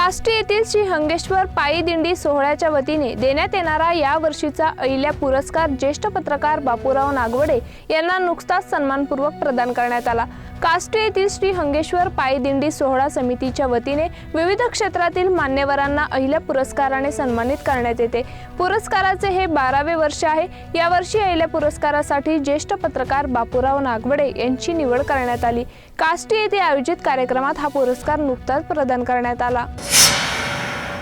काष्टी येथील श्री हंगेश्वर पायी दिंडी सोहळ्याच्या वतीने देण्यात येणारा या वर्षीचा अहिल्या पुरस्कार ज्येष्ठ पत्रकार बापूराव नागवडे यांना नुकताच सन्मानपूर्वक प्रदान करण्यात आला. काष्टी येथील श्री हंगेश्वर पायदिंडी सोहळा समितीच्या वतीने विविध क्षेत्रातील मान्यवरांना अहिल्या पुरस्काराने सन्मानित करण्यात येते. पुरस्काराचे हे बारावे वर्ष आहे. यावर्षी अहिल्या पुरस्कारासाठी ज्येष्ठ पत्रकार बापूराव नागवडे यांची निवड करण्यात आली. काष्टी येथे आयोजित कार्यक्रमात हा पुरस्कार नुकताच प्रदान करण्यात आला.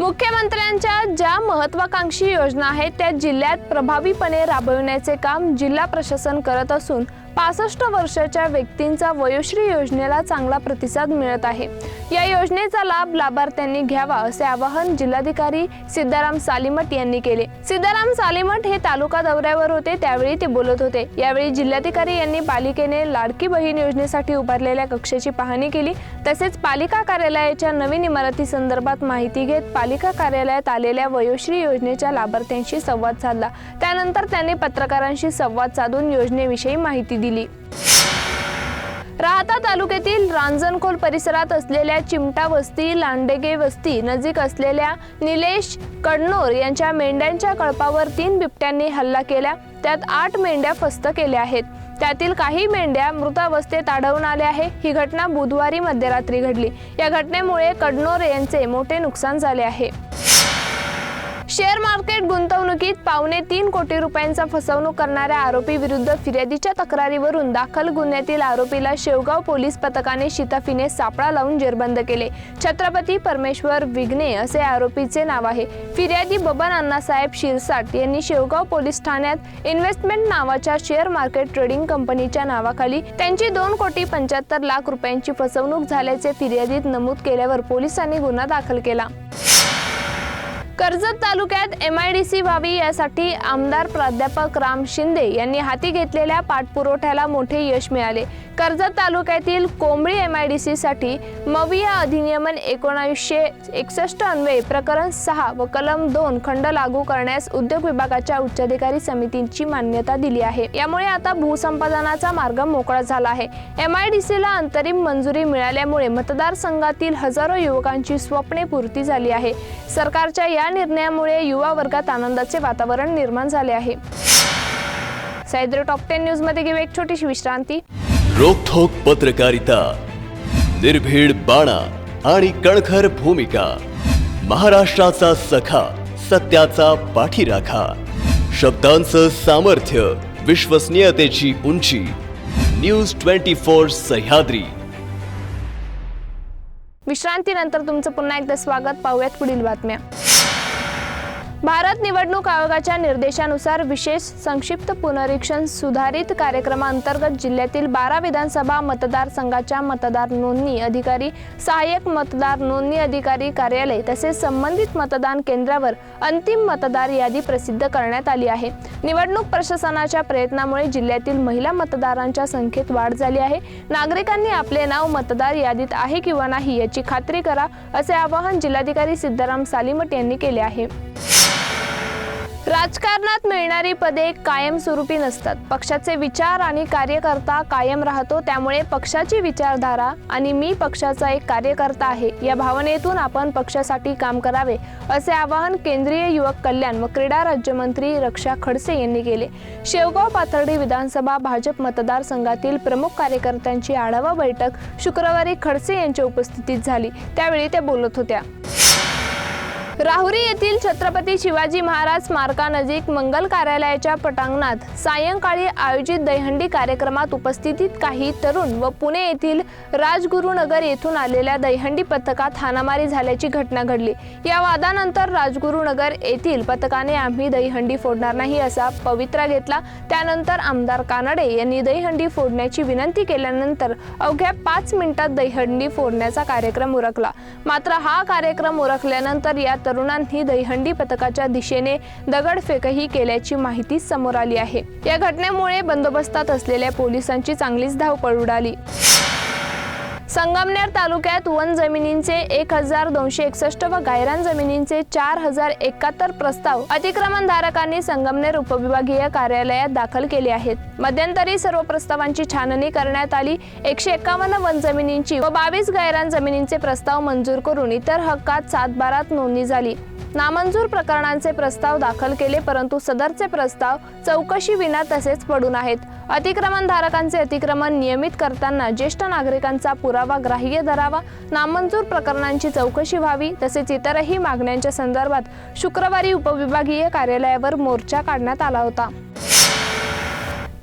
मुख्यमंत्र्यांच्या ज्या महत्वाकांक्षी योजना आहेत त्या जिल्ह्यात प्रभावीपणे राबविण्याचे काम जिल्हा प्रशासन करत असून पासष्ट वर्षाच्या व्यक्तींचा वयोश्री योजनेला चांगला प्रतिसाद मिळत आहे. या योजनेचा लाभ लाभार्थ्यांनी घ्यावा असे आवाहन जिल्हाधिकारी सिद्धाराम सालिमट यांनी केले. सिद्धाराम सालेमठ हे तालुका दौऱ्यावर होते त्यावेळी ते बोलत होते. यावेळी जिल्हाधिकारी यांनी पालिकेने लाडकी बहीण योजनेसाठी उभारलेल्या कक्षाची पाहणी केली. तसेच पालिका कार्यालयाच्या नवीन इमारती संदर्भात माहिती घेत पालिका कार्यालयात आलेल्या वयोश्री योजनेच्या लाभार्थ्यांशी संवाद साधला. त्यानंतर त्यांनी पत्रकारांशी संवाद साधून योजनेविषयी माहिती दिली. राहता तालुक्यातील रांजणखोल परिसरात असलेल्या चिमटा वस्ती लांडेगे वस्ती नजीक असलेल्या निलेश कडनोर यांच्या मेंढ्यांच्या कळपावर तीन बिबट्यांनी हल्ला केला. त्यात आठ मेंढ्या फस्त केल्या आहेत. त्यातील काही मेंढ्या मृतावस्थेत आढळून आल्या आहे. ही घटना बुधवारी मध्यरात्री घडली. या घटनेमुळे कडनोर यांचे मोठे नुकसान झाले आहे. शेअर मार्केट गुंतवणुकीत पावणे तीन कोटी रुपयांचा फसवणूक करणाऱ्या आरोपी विरुद्ध फिर्यादीच्या तक्रारीवरून दाखल गुन्ह्यातील आरोपीला शेवगाव पोलीस पथकाने शिताफीने सापळा लावून जेरबंद केले. छत्रपती परमेश्वर विघ्ने असे आरोपीचे नाव आहे. फिर्यादी बबन अण्णासाहेब शिरसाट यांनी शेवगाव पोलीस ठाण्यात इन्व्हेस्टमेंट नावाच्या शेअर मार्केट ट्रेडिंग कंपनीच्या नावाखाली त्यांची दोन कोटी पंच्याहत्तर लाख रुपयांची फसवणूक झाल्याचे फिर्यादीत नमूद केल्यावर पोलिसांनी गुन्हा दाखल केला. कर्जत तालुक्यात एम आय डी सी व्हावी यासाठी आमदार प्राध्यापक राम शिंदे यांनी हाती घेतलेल्या पाठपुरवठ्याला मोठे यश मिळाले. कर्जत तालुक्यातील कोंबळी एम आय डी सीसाठी मविया अधिनियमन एकोणावीसशे एकसष्ट अन्वये प्रकरण सहा व कलम दोन खंड लागू करण्यास उद्योग विभागाच्या उच्चाधिकारी समितीची मान्यता दिली आहे. यामुळे आता भूसंपादनाचा मार्ग मोकळा झाला आहे. एम आय डी सीला अंतरिम मंजुरी मिळाल्यामुळे मतदारसंघातील हजारो युवकांची स्वप्ने पूर्ती झाली आहे. सरकारच्या या निर्णयामुळे युवा वर्गात आनंदाचे वातावरण निर्माण झाले आहे. सैद्र टॉप टेन न्यूजमध्ये घेऊ एक छोटीशी विश्रांती. रोखोक पत्रकारिता निर्भीड बाणा आणि कणखर भूमिका महाराष्ट्राचा सखा सत्याचा पाठीराखा शब्दांचं सामर्थ्य विश्वसनीयतेची उंची. News twenty four Sahyadri. विश्रांतीनंतर तुमचं पुन्हा एकदा स्वागत. पाहूयात पुढील बातम्या. भारत निवडणूक आयोगाच्या निर्देशानुसार विशेष संक्षिप्त पुनरीक्षण सुधारित कार्यक्रमांतर्गत जिल्ह्यातील बारा विधानसभा मतदारसंघाच्या मतदार नोंदणी अधिकारी सहाय्यक मतदार नोंदणी अधिकारी कार्यालय तसेच संबंधित मतदान केंद्रावर अंतिम मतदार यादी प्रसिद्ध करण्यात आली आहे. निवडणूक प्रशासनाच्या प्रयत्नामुळे जिल्ह्यातील महिला मतदारांच्या संख्येत वाढ झाली आहे. नागरिकांनी आपले नाव मतदार यादीत आहे किंवा नाही याची खात्री करा असे आवाहन जिल्हाधिकारी सिद्धाराम सालीमट यांनी केले आहे. राजकारणात मिळणारी पदे कायमस्वरूपी नसतात. पक्षाचे विचार आणि कार्यकर्ता कायम राहतो त्यामुळे पक्षाची विचारधारा आणि मी पक्षाचा एक कार्यकर्ता आहे या भावनेतून आपण पक्षासाठी काम करावे असे आवाहन केंद्रीय युवक कल्याण व क्रीडा राज्यमंत्री रक्षा खडसे यांनी केले. शेवगाव पाथर्डी विधानसभा भाजप मतदारसंघातील प्रमुख कार्यकर्त्यांची आढावा बैठक शुक्रवारी खडसे यांच्या उपस्थितीत झाली. त्यावेळी त्या बोलत होत्या. राहुरी येथील छत्रपती शिवाजी महाराज स्मारकानजीक मंगल कार्यालयाच्या पटांगणात सायंकाळी आयोजित दहीहंडी कार्यक्रमात उपस्थितीत काही तरुण व पुणे येथील राजगुरुनगर येथून आलेल्या दहीहंडी पथकात हाणामारी झाल्याची घटना घडली. या वादानंतर राजगुरुनगर येथील पथकाने आम्ही दहीहंडी फोडणार नाही असा पवित्रा घेतला. त्यानंतर आमदार कानडे यांनी दहीहंडी फोडण्याची विनंती केल्यानंतर अवघ्या पाच मिनिटात दहीहंडी फोडण्याचा कार्यक्रम उरकला. मात्र हा कार्यक्रम उरकल्यानंतर या तरुणांनी दहीहंडी पथकाच्या दिशेने दगडफेकही केल्याची माहिती समोर आली आहे. या घटनेमुळे बंदोबस्तात असलेल्या पोलिसांची चांगलीच धावपळ उडाली. संगमनेर तालुक्यात वन जमिनींचे एक हजार दोनशे एकसष्ट व गायरान जमिनींचे चार हजार एकाहत्तर प्रस्ताव अतिक्रमणधारकांनी संगमनेर उपविभागीय कार्यालयात दाखल केले आहेत. मध्यंतरी सर्व प्रस्तावांची छाननी करण्यात आली. एकशे एकावन्न वन जमिनींची व बावीस गायरान जमिनींचे प्रस्ताव मंजूर करून इतर हक्कात सातबारात नोंदणी झाली. नामंजूर प्रकरणांचे प्रस्ताव दाखल केले परंतु सदरचे प्रस्ताव चौकशी विना तसेच पडून आहेत. अतिक्रमणधारकांचे अतिक्रमण नियमित करताना ज्येष्ठ नागरिकांचा पुरावा ग्राह्य धरावा नामंजूर प्रकरणांची चौकशी व्हावी तसेच इतरही मागण्यांच्या संदर्भात शुक्रवारी उपविभागीय कार्यालयावर मोर्चा काढण्यात आला होता.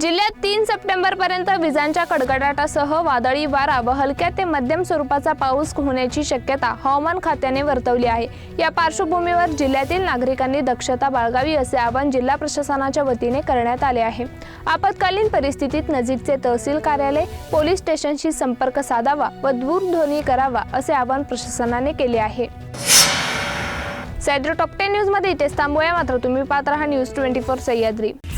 जिल्ह्यात तीन सप्टेंबर पर्यंत विजांच्या कडकडाटासह वादळी वारा व हलक्या ते मध्यम स्वरूपाचा पाऊस होण्याची शक्यता हवामान खात्याने वर्तवली आहे. या पार्श्वभूमीवर जिल्ह्यातील नागरिकांनी दक्षता बाळगावी असे आवाहन जिल्हा प्रशासनाच्या वतीने करण्यात आले आहे. आपत्कालीन परिस्थितीत नजीकचे तहसील कार्यालय पोलीस स्टेशनशी संपर्क साधावा व दूरध्वनी करावा असे आवाहन प्रशासनाने केले आहे. सह्याद्री टॉप टेन न्यूजमध्ये इथेच थांबूया. मात्र तुम्ही पाहत राहा news twenty four Sahyadri.